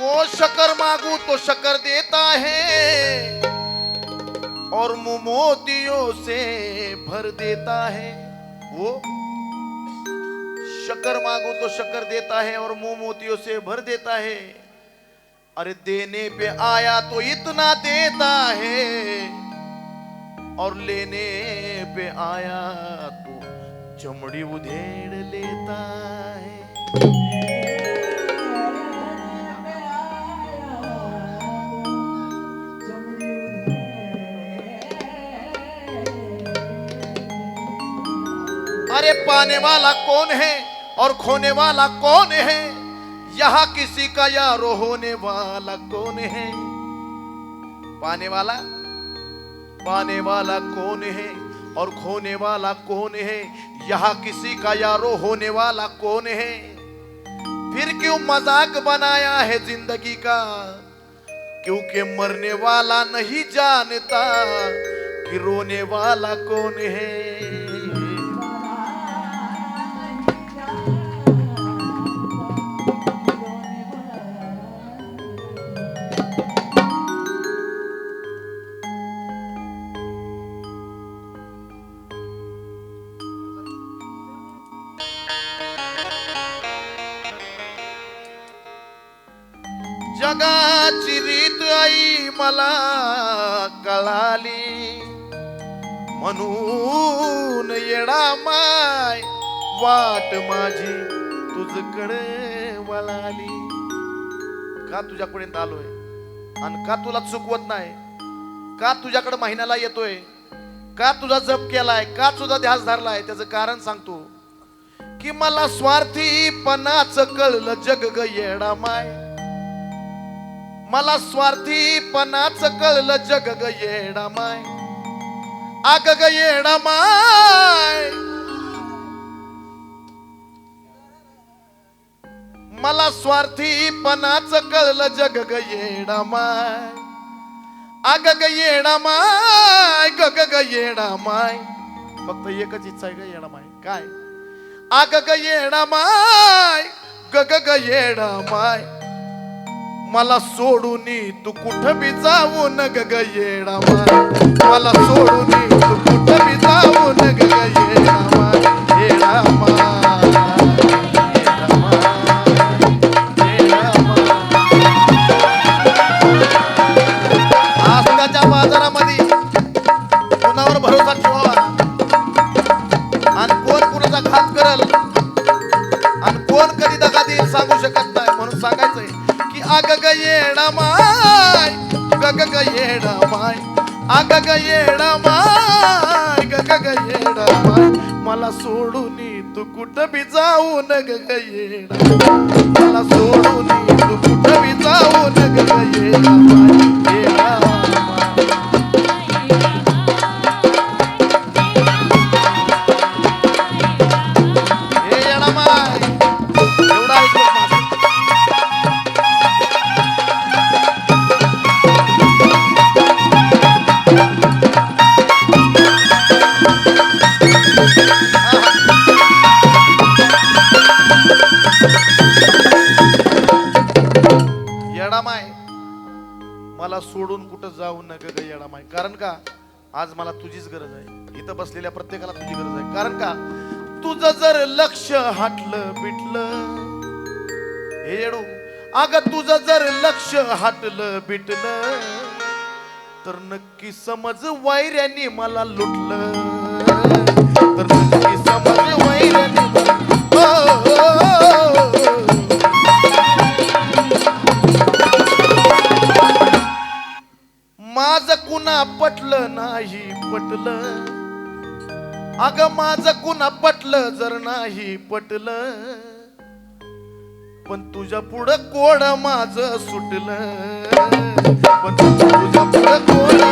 वो शकर मांगू तो शकर देता है और मुँह मोतियों से भर देता है। वो शकर मांगू तो शकर देता है और मुँह मोतियों से भर देता है। अरे देने पे आया तो इतना देता है और लेने पे आया तो चमड़ी उधेड़ लेता है। अरे पाने वाला कौन है और खोने वाला कौन है? यहाँ किसी का यारो होने वाला कौन है? पाने वाला? पाने वाला कौन है और खोने वाला कौन है? यहाँ किसी का यारो होने वाला कौन है? फिर क्यों मज़ाक बनाया है ज़िंदगी का? क्योंकि मरने वाला नहीं जानता कि रोने वाला कौन है? जगाची रीत आई मला कळाली. म्हणून येडा माय वाट माझी. तुझकडे वळाली का तुझ्याकडे आलोय? आणि का तुला चुकवत नाही? का तुझ्याकडे महिन्याला येतोय? का तुझा जप केलाय? का तुझा ध्यास धरलाय? त्याचं कारण सांगतो की मला स्वार्थीपणाच कळलं जग ग येडा माय. मला स्वार्थीपणाच कळलं जग ग येडा माय. आग ग येडा माय. मला स्वार्थीपणाच कळलं जग ग येडा माय. आग ग येडा माय ग ग ग येडा माय. फक्त एकच इच्छा आहे ग येडा माय. काय? अग ग येडा माय ग ग ग येडा माय. मला सोडून तू कुठ बी जाऊ न ग ग येडा माय. मला सोडून तू कुठं बी जाऊ न ग ग ग आग ग येडा माय ग ग ग येडा मला सोडून तू कुठं बी जाऊ न ग ग येडा मला सोडून तू कुठं बी जाऊ न ग ग येडा येडा सोडून कुठं जाऊ नका ग येडामाय कारण का? आज मला तुझीच गरज आहे. इथं बसलेल्या प्रत्येकाला तुझी गरज आहे. कारण का? तुझं जर लक्ष हटलं बिटलं हे येडू. अग तुझं जर लक्ष हटलं बिटलं तर नक्की समज वायऱ्याने मला लुटलं. कुणा पटलं नाही पटलं? अग माझ कुणा पटलं जर नाही पटलं? पण तुझ्या पुढं कोड माझ सुटलं. पण तुझ्या पुढं कोड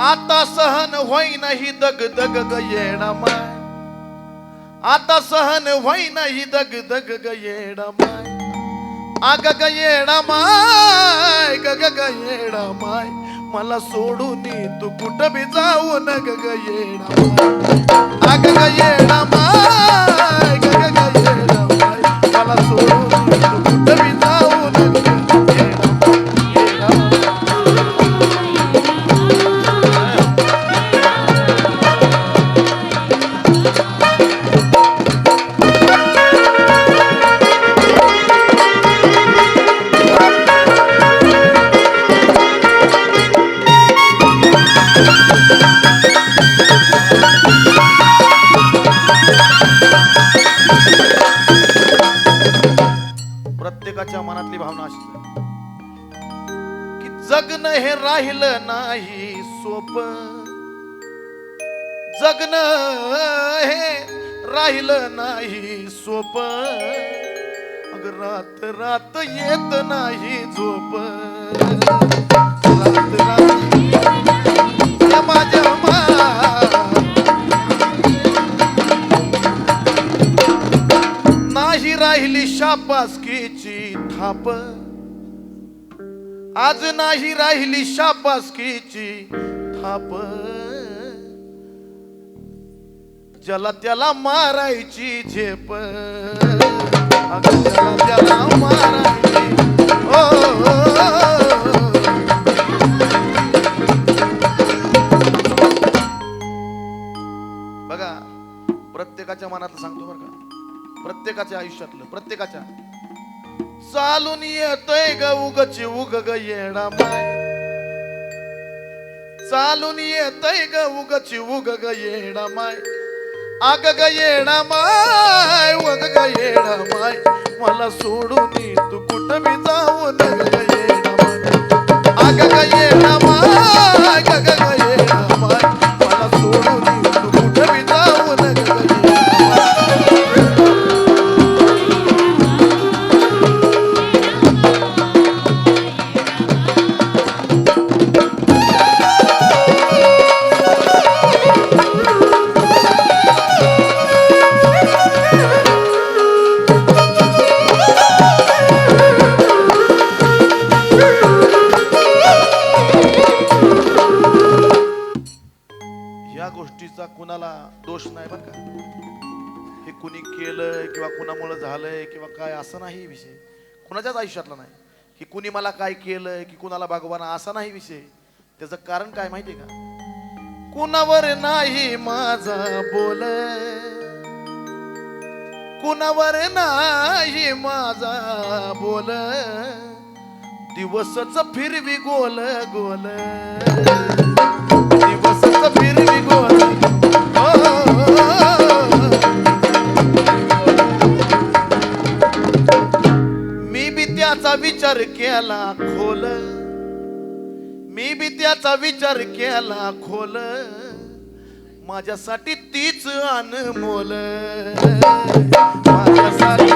आता सहन होई नाही दग दग येणा माय. आता सहन होई नाही दग दग ग येडा माय आग ग येडा माय ग ग ग येडा माय मला सोडून तू कुठं बी जाऊ न ग ग येडा आग ग येडा माय ग ग ग येडा माय मला सोडून तू राहिलं नाही सोप. जगन हे राहिलं नाही सोप. अग रात रात येत नाही झोप. रात रात माझ्या मा नाही राहिली शापासकीची थाप. आज नाही राहिली शापासकीची थाप. ज्याला त्याला मारायची झेप. ज्याला त्याला मारायची ओ, बघा प्रत्येकाच्या मनातलं सांगतो बरं का. प्रत्येकाच्या आयुष्यातलं प्रत्येकाच्या. चालून येतय ग उगची उग ग येणा माय. चालून येतय ग उगची उग ग येणा माय. आग ग येणा माय वग ग येणा माय. मला सोडून तू कुठं बी जाऊ ग माय. आग ग येणा माय ग ग गोष्टीचा कुणाला दोष नाही बरं का? हे कुणी केलंय किंवा कुणामुळं झालंय किंवा काय असं नाही विषय. कुणाच्याच आयुष्यातला नाही. की कुणी मला काय केलंय की कुणाला भगवान असा नाही विषय. त्याचं कारण काय माहितीये का? कुणावर नाही माझा बोल कुणावर नाही माझा बोल दिवसच फिरवी गोल गोल दिवस केला खोल. मी बी त्याचा विचार केला खोल. माझ्यासाठी तीच अनमोल. माझ्यासाठी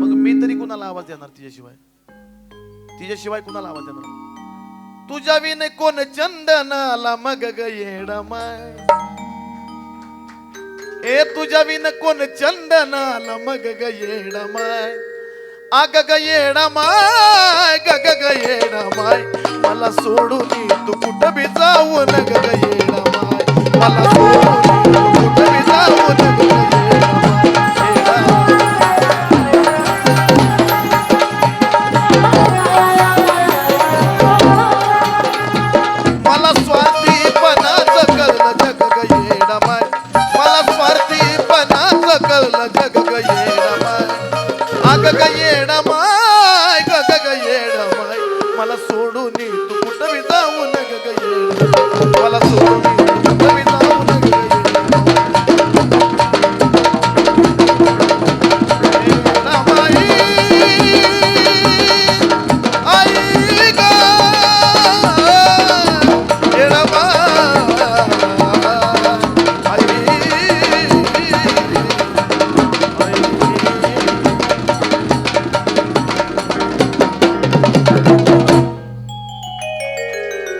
मग मी तरी कुणाला आवाज देणार तिच्याशिवाय? तिच्याशिवाय कुणाला आवाज देणार? तुझ्या विन कोण चंदनाला मग ग माय ए तुझ्या विन कोण चंदनाला मग ग येडा माय आग ग येडा माय ग ग येडा माय मला सोडून तू कुठं बी जाऊ न ग ग येडा माय मला स्वार्थीपणाचं